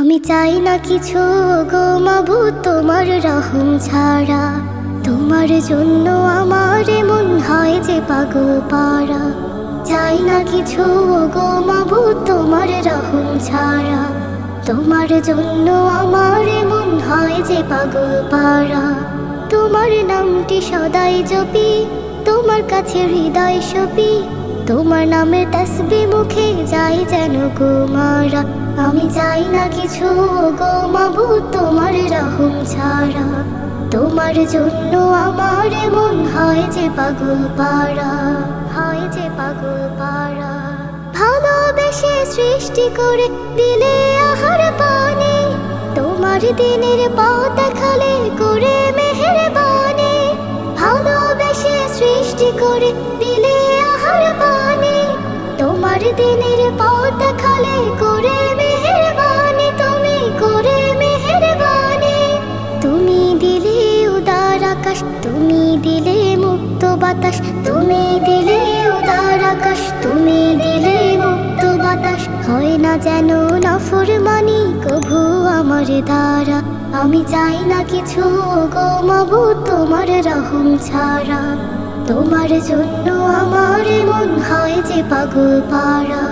আমি চাই না কিছু গো মাবু, তোমার রহম ছাড়া। তোমার জন্য আমার মন হয় যে পাগল পাড়া চাই না কিছু গো মাবু, তোমার রহম ছাড়া। তোমার জন্য আমার মন হয় যে পাগল পাড়া তোমার নামটি সদাই জপি, তোমার কাছে হৃদয় সপি তোমার নামে তসবি মুখে যাই যেন গো মারা। আমি চাই না কিছু গো মাবু, তোমার রহম ছাড়া। তোমার জন্য আমার মন হয় যে পাগল পাড়া, হয় যে পাগল পাড়া। ভালোবেসে সৃষ্টি করে দিলে আহার পানি, তোমার দিনের পথ খালে করে দিনের পথ খালে করে মেহেরবানি, তুমি করে মেহেরবানি। তুমি দিলে উদার আকাশ, তুমি দিলে মুক্ত বাতাস, তুমি দিলে উদার আকাশ, তুমি দিলে মুক্ত বাতাস। হয় না যেন নফরমানি, কভু আমার দ্বারা। আমি চাই না কিছু গো মাবু, তোমার রহম ছাড়া। তোমার জন্য আমার মন হয় যে পাগল পাড়া।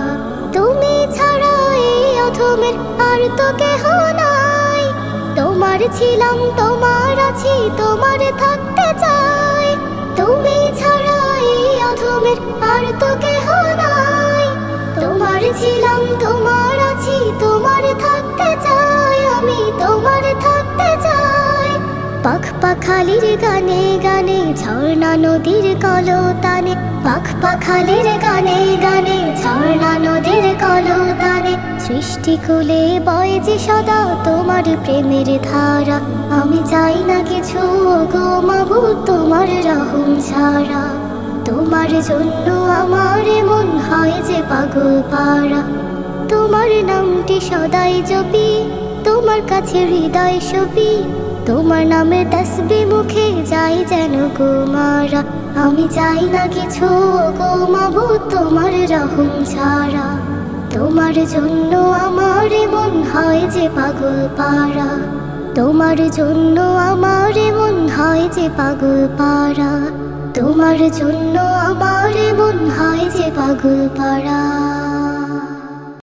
তুমি ছাড়া এই অধমের আর তো কেহ নাই। তোমার ছিলাম, তোমার আছি, তোমার থাকতে চাই। তুমি ছাড়া এই অধমের আর তো কেহ নাই। তোমার ছিলাম, তোমার আছি, তোমার থাকতে চাই। আমি তোমার পাখালির গানে গানে, ঝর্ণা নদীর কলতানে। পাখ পাখালির গানে গানে, ঝর্ণা নদীর কলতানে। সৃষ্টি কুলে বয় যে সদা তোমার প্রেমের ধারা। আমি চাই না কিছু গো মাবু তোমার রহম ছাড়া। তোমার জন্য আমার মন হয় যে পাগল পাড়া। তোমার নামটি সদাই জপি, তোমার কাছে হৃদয় সপি। তোমার নামে তসবি মুখে যাই যেন গো মারা। আমি চাই না কিছু গো মাবু, তোমার রহম ছাড়া। তোমার জন্য আমার মন হয় যে পাগল পাড়া। তোমার জন্য আমার মন হয় যে পাগল পাড়া। তোমার জন্য আমার মন হয় যে পাগল পাড়া।